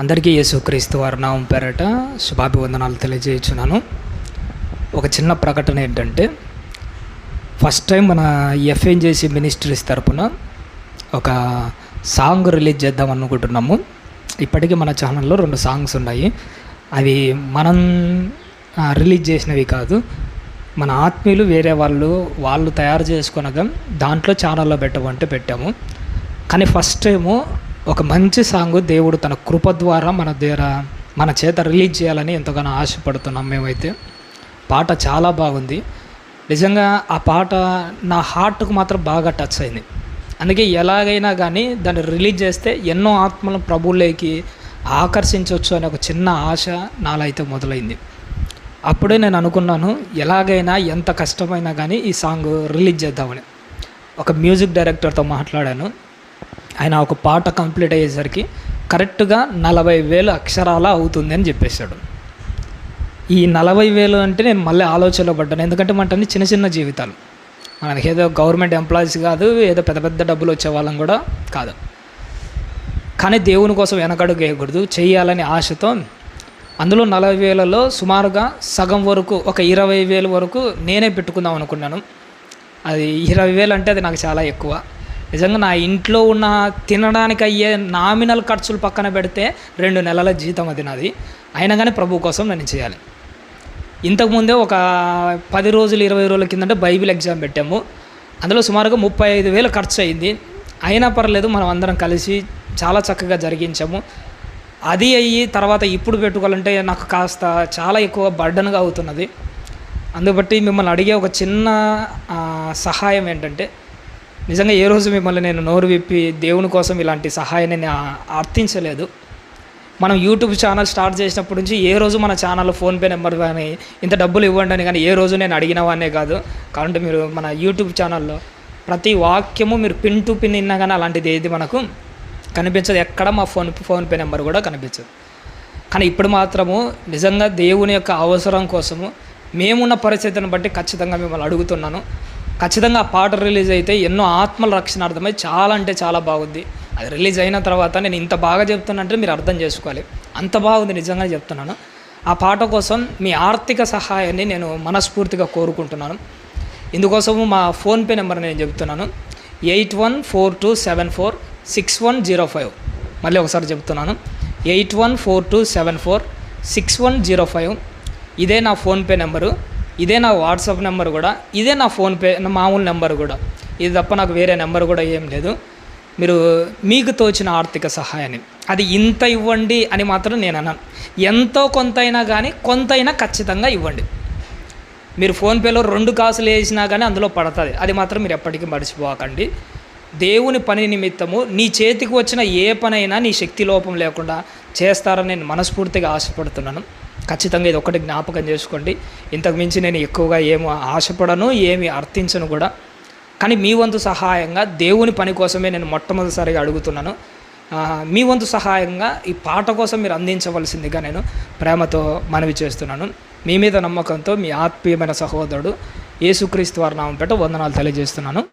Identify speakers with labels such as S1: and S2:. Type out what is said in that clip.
S1: అందరికీ యేసుక్రీస్తు వారి నామం పేరట శుభాభివందనాలు తెలియజేయచ్చున్నాను ఒక చిన్న ప్రకటన ఏంటంటే ఫస్ట్ టైం మన ఎఫ్ఎన్జేసి మినిస్ట్రీస్ తరపున ఒక సాంగ్ రిలీజ్ చేద్దాం అనుకుంటున్నాము. ఇప్పటికీ మన ఛానల్లో రెండు సాంగ్స్ ఉన్నాయి. అవి మనం రిలీజ్ చేసినవి కాదు. మన ఆత్మీయులు వేరే వాళ్ళు వాళ్ళు తయారు చేసుకునగా దాంట్లో ఛానల్లో పెట్టమంటే పెట్టాము. కానీ ఫస్ట్ టైము ఒక మంచి సాంగ్ దేవుడు తన కృప ద్వారా మన దగ్గర మన చేత రిలీజ్ చేయాలని ఎంతగానో ఆశపడుతున్నాం మేమైతే. పాట చాలా బాగుంది. నిజంగా ఆ పాట నా హార్ట్కు మాత్రం బాగా టచ్ అయింది. అందుకే ఎలాగైనా కానీ దాన్ని రిలీజ్ చేస్తే ఎన్నో ఆత్మలను ప్రభువులోకి ఆకర్షించవచ్చు అనే ఒక చిన్న ఆశ నాలో అయితే మొదలైంది. అప్పుడే నేను అనుకున్నాను ఎలాగైనా ఎంత కష్టమైనా కానీ ఈ సాంగ్ రిలీజ్ చేద్దామని. ఒక మ్యూజిక్ డైరెక్టర్తో మాట్లాడాను. ఆయన ఒక పాట కంప్లీట్ అయ్యేసరికి కరెక్ట్గా నలభై వేలు అక్షరాల అవుతుంది అని చెప్పేశాడు. ఈ నలభై వేలు అంటే నేను మళ్ళీ ఆలోచనలో పడ్డాను. ఎందుకంటే మనటన్ని చిన్న చిన్న జీవితాలు. మనకి ఏదో గవర్నమెంట్ ఎంప్లాయీస్ కాదు ఏదో పెద్ద పెద్ద డబ్బులు వచ్చే వాళ్ళం కూడా కాదు. కానీ దేవుని కోసం వెనకడుగు వేయకూడదు చేయాలని ఆశతో అందులో నలభై వేలలో సుమారుగా సగం వరకు ఒక ఇరవై వేలు వరకు నేనే పెట్టుకుందాం అనుకున్నాను. అది ఇరవై వేలు అంటే అది నాకు చాలా ఎక్కువ. నిజంగా నా ఇంట్లో ఉన్న తినడానికి అయ్యే నామినల్ ఖర్చులు పక్కన పెడితే రెండు నెలల జీతం అది నాది. అయినా కానీ ప్రభు కోసం నేను చేయాలి. ఇంతకుముందే ఒక పది రోజులు ఇరవై రోజుల కిందంటే బైబిల్ ఎగ్జామ్ పెట్టాము. అందులో సుమారుగా ముప్పై ఐదు వేలు ఖర్చు అయింది అయినా పర్లేదు మనం అందరం కలిసి చాలా చక్కగా జరిగించాము. అది అయ్యి తర్వాత ఇప్పుడు పెట్టుకోవాలంటే నాకు కాస్త చాలా ఎక్కువ బర్డన్గా అవుతున్నది. అందుబట్టి మిమ్మల్ని అడిగే ఒక చిన్న సహాయం ఏంటంటే నిజంగా ఏ రోజు మిమ్మల్ని నేను నోరు విప్పి దేవుని కోసం ఇలాంటి సహాయాన్ని నేను అర్థించలేదు మనం యూట్యూబ్ ఛానల్ స్టార్ట్ చేసినప్పటి నుంచి ఏ రోజు మన ఛానల్ ఫోన్పే నెంబర్ కానీ ఇంత డబ్బులు ఇవ్వండి అని కానీ ఏ రోజు నేను అడిగిన వాడినే కాదు. కాబట్టి మీరు మన యూట్యూబ్ ఛానల్లో ప్రతి వాక్యము మీరు పిన్ టు పిన్ విన్నా కానీ అలాంటిది ఏది మనకు కనిపించదు. ఎక్కడ మా ఫోన్ ఫోన్పే నెంబర్ కూడా కనిపించదు. కానీ ఇప్పుడు మాత్రము నిజంగా దేవుని యొక్క అవసరం కోసము మేమున్న పరిస్థితిని బట్టి ఖచ్చితంగా మిమ్మల్ని అడుగుతున్నాను. ఖచ్చితంగా ఆ పాట రిలీజ్ అయితే ఎన్నో ఆత్మల రక్షణార్థమై చాలా అంటే చాలా బాగుంది. అది రిలీజ్ అయిన తర్వాత నేను ఇంత బాగా చెప్తున్నానంటే మీరు అర్థం చేసుకోవాలి. అంత బాగుంది నిజంగా చెప్తున్నాను. ఆ పాట కోసం మీ ఆర్థిక సహాయాన్ని నేను మనస్ఫూర్తిగా కోరుకుంటున్నాను. ఇందుకోసము మా ఫోన్పే నెంబర్ నేను చెప్తున్నాను. Eight one four two seven four six one zero five. మళ్ళీ ఒకసారి చెప్తున్నాను. Eight one four two seven four six one zero five. ఇదే నా ఫోన్పే నెంబరు. ఇదే నా వాట్సాప్ నెంబర్ కూడా ఇదే నా ఫోన్పే నా మామూలు నెంబర్ కూడా. ఇది తప్ప నాకు వేరే నెంబర్ కూడా ఏం లేదు. మీరు మీకు తోచిన ఆర్థిక సహాయాన్ని. అది ఇంత ఇవ్వండి అని మాత్రం నేను అన్నాను ఎంతో కొంత అయినా కానీ కొంతైనా ఖచ్చితంగా ఇవ్వండి. మీరు ఫోన్పేలో రెండు కాసులు వేసినా కానీ అందులో పడుతుంది. అది మాత్రం మీరు ఎప్పటికీ మర్చిపోకండి. దేవుని పని నిమిత్తము నీ చేతికి వచ్చిన ఏ పనైనా నీ శక్తి లోపం లేకుండా చేస్తారని నేను మనస్ఫూర్తిగా ఆశపడుతున్నాను. ఖచ్చితంగా ఇది ఒకటి జ్ఞాపకం చేసుకోండి. ఇంతకు మించి నేను ఎక్కువగా ఏమి ఆశపడను ఏమి అర్థించను కూడా. కానీ మీ వంతు సహాయంగా దేవుని పని కోసమే నేను మొట్టమొదటిసారిగా అడుగుతున్నాను. మీ వంతు సహాయంగా ఈ పాట కోసం మీరు అందించవలసిందిగా నేను ప్రేమతో మనవి చేస్తున్నాను. మీ మీద నమ్మకంతో మీ ఆత్మీయమైన సహోదరుడు యేసుక్రీస్తు వారి నామం పెట్ట వందనాలు తెలియజేస్తున్నాను.